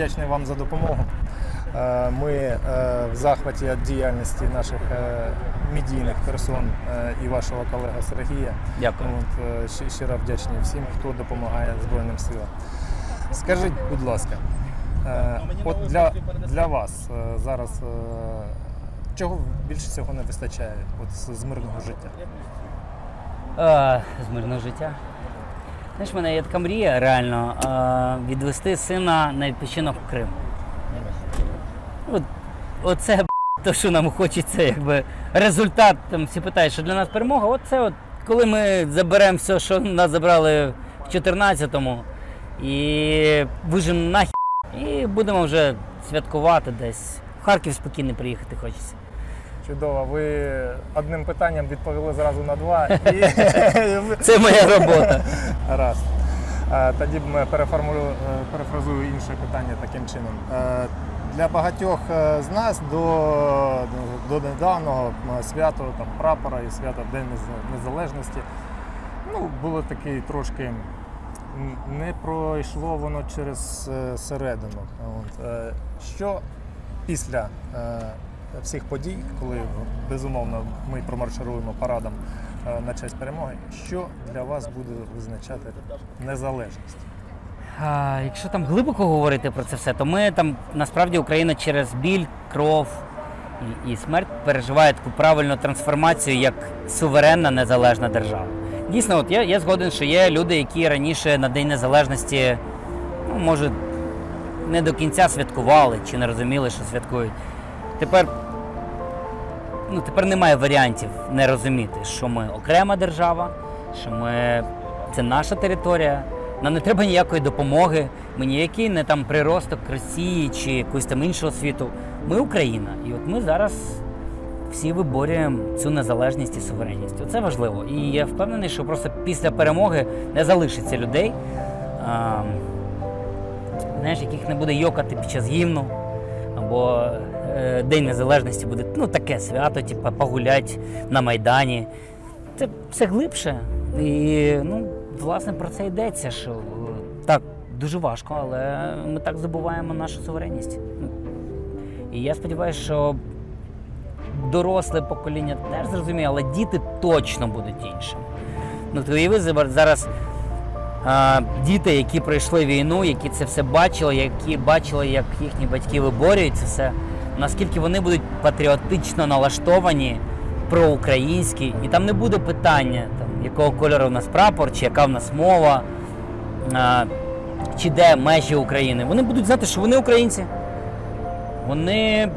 вдячний вам за допомогу. Е, Ми е, в захваті від діяльності наших е, медійних персон і вашого колега Сергія. Дякую. От, щиро вдячні всім, хто допомагає Збройним силам. Скажіть, будь ласка, от для, для вас зараз чого більше всього не вистачає от з мирного життя? З мирного життя. Знаєш, в мене є така мрія реально відвести сина на відпочинок в Крим. От, оце то, що нам хочеться, якби результат. Там всі питають, що для нас перемога. Оце от коли ми заберемо все, що нас забрали в 14-му, і вижимо нахід, і будемо вже святкувати десь. В Харків спокійно приїхати хочеться. Чудово, ви одним питанням відповіли зразу на два. І... Це моя робота. Гаразд. Е, Тоді б ми е, перефразую інше питання таким чином. Е, Для багатьох з нас до, до недавнього свято там, прапора і свято День Незалежності ну, було такий трошки не пройшло воно через середину. Що після всіх подій, коли безумовно ми промаршируємо парадом е, на честь перемоги, що для вас буде визначати незалежність? А, якщо там глибоко говорити про це все, то ми там насправді Україна через біль, кров і, і смерть переживає таку правильну трансформацію як суверенна незалежна держава. Дійсно, от я, я згоден, що є люди, які раніше на День Незалежності, ну, може, не до кінця святкували чи не розуміли, що святкують. Тепер, ну, тепер немає варіантів не розуміти, що ми окрема держава, що ми це наша територія. Нам не треба ніякої допомоги. Ми ніякий не там приросток Росії чи якогось там іншого світу. Ми Україна. І от ми зараз всі виборюємо цю незалежність і суверенність. Оце важливо. І я впевнений, що просто після перемоги не залишиться людей, а, знаєш, яких не буде йокати під час гімну. Або е, День Незалежності буде ну, таке свято, типу, погулять на Майдані. Це все глибше. І ну, власне про це йдеться, що е, так, дуже важко, але ми так забуваємо нашу суверенність. І я сподіваюся, що доросле покоління теж зрозуміє, але діти точно будуть іншими. Ну, ти уяви зараз- зараз діти, які пройшли війну, які це все бачили, які бачили, як їхні батьки виборюють це все, наскільки вони будуть патріотично налаштовані, проукраїнські, і там не буде питання, там, якого кольору в нас прапор, чи яка в нас мова, чи де межі України. Вони будуть знати, що вони українці. Вони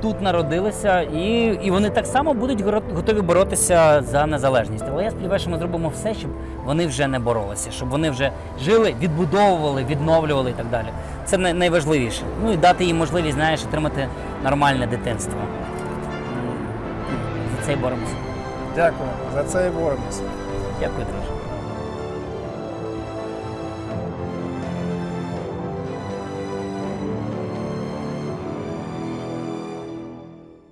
тут народилися, і, і вони так само будуть готові боротися за незалежність. Але я сподіваюся, що ми зробимо все, щоб вони вже не боролися, щоб вони вже жили, відбудовували, відновлювали і так далі. Це найважливіше. Ну і дати їм можливість, знаєш, отримати нормальне дитинство. За це й боремося. Дякую за це і боремося. Дякую, друже.